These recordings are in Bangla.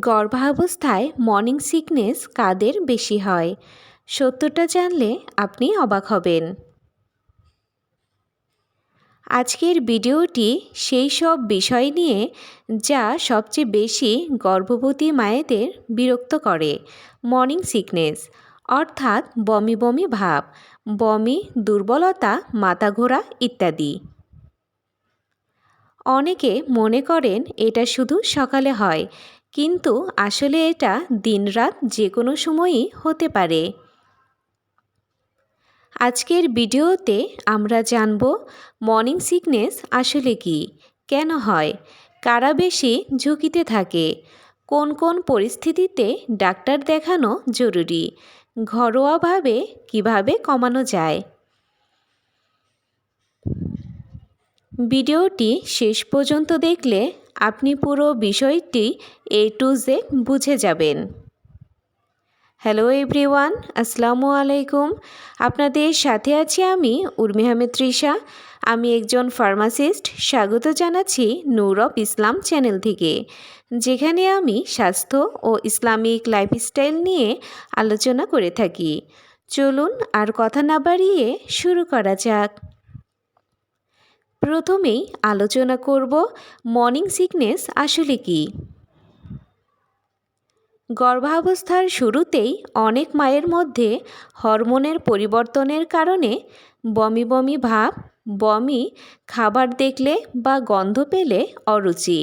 গর্ভাবস্থায় মর্নিং সিকনেস কাদের বেশি হয়? সত্যটা জানলে আপনি অবাক হবেন। আজকের ভিডিওটি সেই সব বিষয় নিয়ে যা সবচেয়ে বেশি গর্ভবতী মায়েদের বিরক্ত করে। মর্নিং সিকনেস অর্থাৎ বমি বমি ভাব, বমি, দুর্বলতা, মাথা ঘোরা ইত্যাদি। অনেকে মনে করেন এটা শুধু সকালে হয় কিন্তু আসলে এটা দিনরাত যে কোনো সময়ই হতে পারে। আজকের ভিডিওতে আমরা জানব মর্নিং সিকনেস আসলে কি, কেন হয়, কারা বেশি ঝুঁকিতে থাকে, কোন কোন পরিস্থিতিতে ডাক্তার দেখানো জরুরি, ঘরোয়াভাবে কীভাবে কমানো যায়। ভিডিওটি শেষ পর্যন্ত দেখলে আপনি পুরো বিষয়টি এ টু জেড বুঝে যাবেন। হ্যালো এভরিওয়ান আসসালামু আলাইকুম। আপনাদের সাথে আছি আমি উর্মি আহমেদ তৃষা। আমি একজন ফার্মাসিস্ট। স্বাগত জানাচ্ছি নূর অফ ইসলাম চ্যানেল থেকে, যেখানে আমি স্বাস্থ্য ও ইসলামিক লাইফস্টাইল নিয়ে আলোচনা করে থাকি। চলুন আর কথা না বাড়িয়ে শুরু করা যাক। প্রথমেই আলোচনা করব মর্নিং সিকনেস আসলে কি। গর্ভাবস্থার শুরুতেই অনেক মায়ের মধ্যে হরমোনের পরিবর্তনের কারণে বমি বমি ভাব, বমি, খাবার দেখলে বা গন্ধ পেলে অরুচি।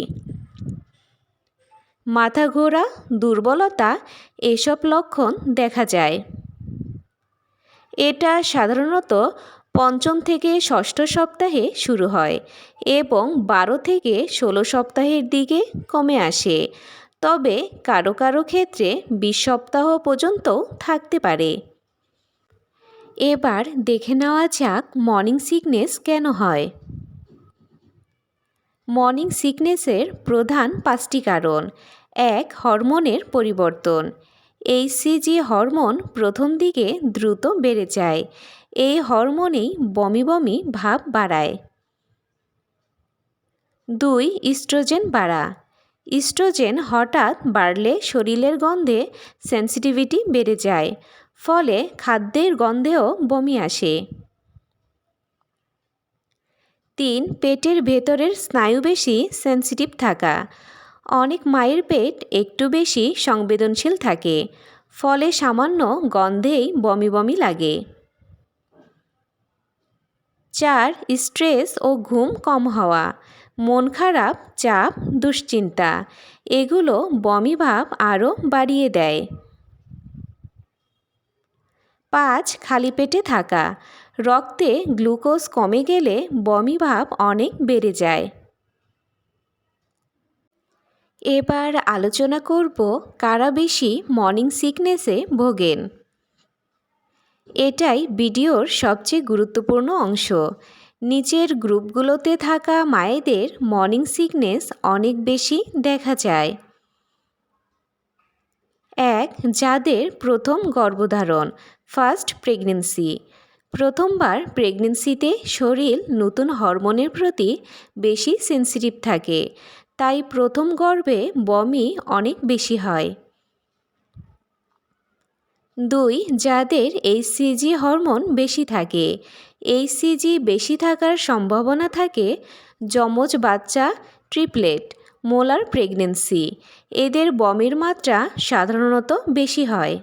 মাথা ঘোরা, দুর্বলতা এসব লক্ষণ দেখা যায়। এটা সাধারণত পঞ্চম থেকে ষষ্ঠ সপ্তাহে শুরু হয় এবং বারো থেকে ষোলো সপ্তাহের দিকে কমে আসে। তবে কারও কারও ক্ষেত্রে বিশ সপ্তাহ পর্যন্ত থাকতে পারে। এবার দেখে নেওয়া যাক মর্নিং সিকনেস কেন হয়। মর্নিং সিকনেসের প্রধান পাঁচটি কারণ। এক, হরমোনের পরিবর্তন। এইচসিজি হরমোন প্রথম দিকে দ্রুত বেড়ে যায়। এই হরমোনেই বমি বমি ভাব বাড়ায়। দুই, ইস্ট্রোজেন বাড়া। ইস্ট্রোজেন হঠাৎ বাড়লে শরীরের গন্ধে সেন্সিটিভিটি বেড়ে যায়, ফলে খাদ্যের গন্ধেও বমি আসে। তিন, পেটের ভেতরের স্নায়ু বেশি সেন্সিটিভ থাকা। অনেক মায়ের পেট একটু বেশি সংবেদনশীল থাকে, ফলে সামান্য গন্ধেই বমি বমি লাগে। চার, স্ট্রেস ও ঘুম কম হওয়া, মন খারাপ, চাপ, দুশ্চিন্তা, এগুলো বমি ভাব আরও বাড়িয়ে দেয়। পাঁচ, খালি পেটে থাকা, রক্তে গ্লুকোজ কমে গেলে বমি ভাব অনেক বেড়ে যায়। এবার আলোচনা করব কারা বেশি মর্নিং সিকনেসে ভোগেন। এটাই ভিডিওর সবচেয়ে গুরুত্বপূর্ণ অংশ। নিচের গ্রুপগুলোতে থাকা মায়েদের মর্নিং সিকনেস অনেক বেশি দেখা যায়। এক, যাদের প্রথম গর্ভধারণ, ফার্স্ট প্রেগনেন্সি। প্রথমবার প্রেগনেন্সিতে শরীর নতুন হরমোনের প্রতি বেশি সেন্সিটিভ থাকে, তাই প্রথম গর্ভে বমি অনেক বেশি হয়। দুই, যাদের এইচসিজি হরমোন বেশি থাকে। এইচসিজি বেশি থাকার সম্ভাবনা থাকে যমজ বাচ্চা, ট্রিপলেট, মোলার প্রেগনেন্সি। এদের বমির মাত্রা সাধারণত বেশি হয়।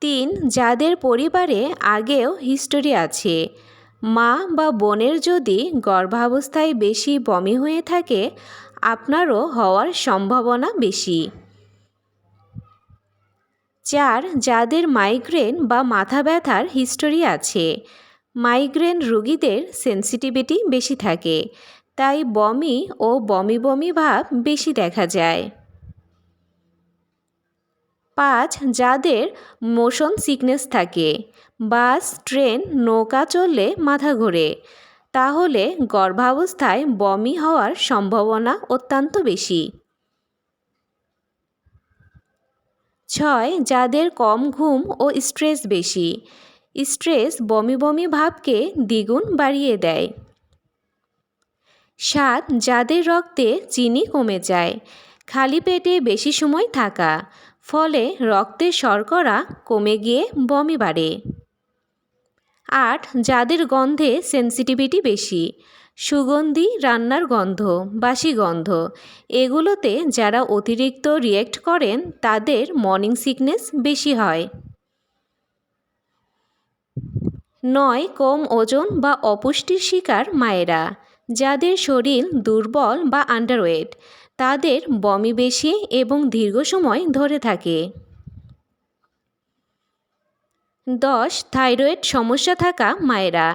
তিন, যাদের পরিবারে আগেও হিস্টোরি আছে। মা বা বোনের যদি গর্ভাবস্থায় বেশি বমি হয়ে থাকে, আপনারও হওয়ার সম্ভাবনা বেশি। চার যাদের মাইগ্রেন বা মাথা ব্যথার হিস্টোরি আছে। মাইগ্রেন রোগীদের সেন্সিটিভিটি বেশি থাকে, তাই বমি ও বমি বমি ভাব বেশি দেখা যায়। পাঁচ, যাদের মোশন সিকনেস থাকে বাস ট্রেন নৌকা চললে মাথা ঘোরে, তাহলে গর্ভাবস্থায় বমি হওয়ার সম্ভাবনা অত্যন্ত বেশি। ছয় যাদের কম ঘুম ও স্ট্রেস বেশি। স্ট্রেস বমি বমি ভাবকে দ্বিগুণ বাড়িয়ে দেয়। সাত যাদের রক্তে চিনি কমে যায়, খালি পেটে বেশি সময় থাকা, ফলে রক্তের শর্করা কমে গিয়ে বমি বাড়ে। আট যাদের গন্ধে সেন্সিটিভিটি বেশি সুগন্ধি রান্নার গন্ধ, বাসি গন্ধ। এগুলোতে যারা অতিরিক্ত রিয়েক্ট করেন, তাদের মর্নিং সিকনেস বেশি হয়। নয়, কম ওজন বা অপুষ্টির শিকার মায়েরা। যাদের শরীর দুর্বল বা আন্ডারওয়েট তাদের বমি বেশি এবং দীর্ঘ সময় ধরে থাকে। দশ থাইরয়েড সমস্যা থাকা মায়েরা।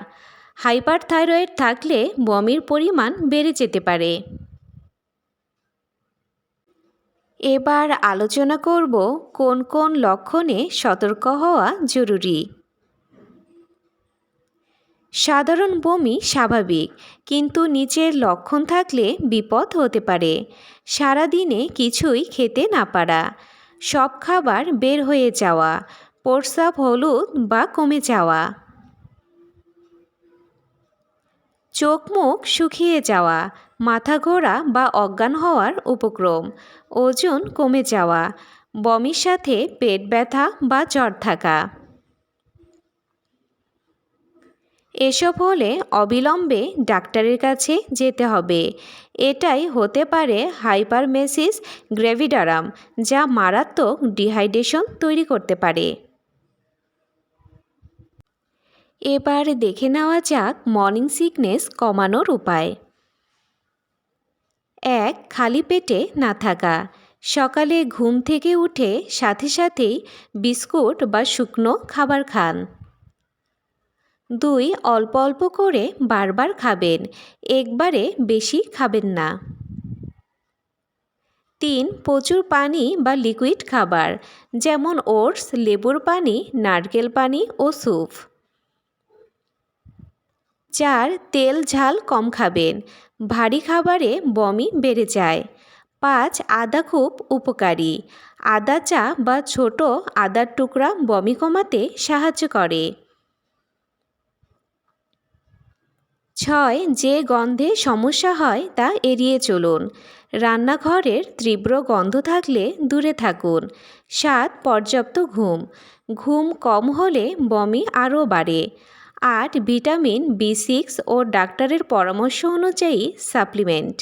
হাইপার থাইরয়েড থাকলে বমির পরিমাণ বেড়ে যেতে পারে। এবার আলোচনা করব কোন কোন লক্ষণে সতর্ক হওয়া জরুরি। সাধারণ বমি স্বাভাবিক, কিন্তু নিচের লক্ষণ থাকলে বিপদ হতে পারে। সারাদিনে কিছুই খেতে না পারা, সব খাবার বের হয়ে যাওয়া, প্রস্রাব হলুদ বা কমে যাওয়া। চোখ মুখ শুকিয়ে যাওয়া মাথা ঘোরা বা অজ্ঞান হওয়ার উপক্রম, ওজন কমে যাওয়া, বমির সাথে পেট ব্যথা বা জ্বর থাকা। এসব হলে অবিলম্বে ডাক্তারের কাছে যেতে হবে। এটাই হতে পারে হাইপারমেসিস গ্রেভিডারাম যা মারাত্মক ডিহাইড্রেশন তৈরি করতে পারে। এবার দেখে নেওয়া যাক মর্নিং সিকনেস কমানোর উপায়। এক, খালি পেটে না থাকা। সকালে ঘুম থেকে উঠে সাথে সাথেই বিস্কুট বা শুকনো খাবার খান। দুই, অল্প অল্প করে বারবার খাবেন। একবারে বেশি খাবেন না। তিন, প্রচুর পানি বা লিকুইড খাবার, যেমন ওটস, লেবুর পানি, নারকেল পানি ও স্যুপ। চার তেল ঝাল কম খাবেন। ভারী খাবারে বমি বেড়ে যায়। পাঁচ, আদা খুব উপকারী। আদা চা বা ছোট আদার টুকরা বমি কমাতে সাহায্য করে। ছয়, যে গন্ধে সমস্যা হয় তা এড়িয়ে চলুন। রান্নাঘরের তীব্র গন্ধ থাকলে দূরে থাকুন। সাত, পর্যাপ্ত ঘুম। ঘুম কম হলে বমি আরও বাড়ে। আট ভিটামিন বি সিক্স ও ডাক্তারের পরামর্শ অনুযায়ী সাপ্লিমেন্ট।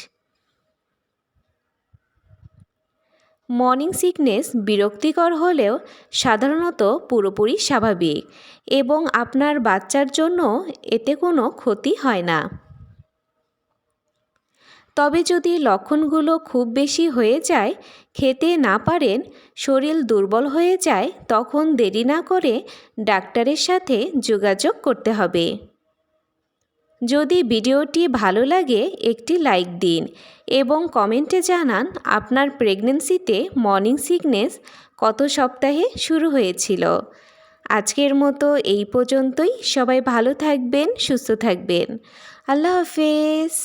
মর্নিং সিকনেস বিরক্তিকর হলেও সাধারণত পুরোপুরি স্বাভাবিক এবং আপনার বাচ্চার জন্য এতে কোনো ক্ষতি হয় না। তবে যদি লক্ষণগুলো খুব বেশি হয়ে যায়, খেতে না পারেন, শরীর দুর্বল হয়ে যায়, তখন দেরি না করে ডাক্তারের সাথে যোগাযোগ করতে হবে। যদি ভিডিওটি ভালো লাগে, একটি লাইক দিন এবং কমেন্টে জানান আপনার প্রেগনেন্সিতে মর্নিং সিকনেস কত সপ্তাহে শুরু হয়েছিল। আজকের মতো এই পর্যন্তই। সবাই ভালো থাকবেন, সুস্থ থাকবেন। আল্লাহ হাফেজ।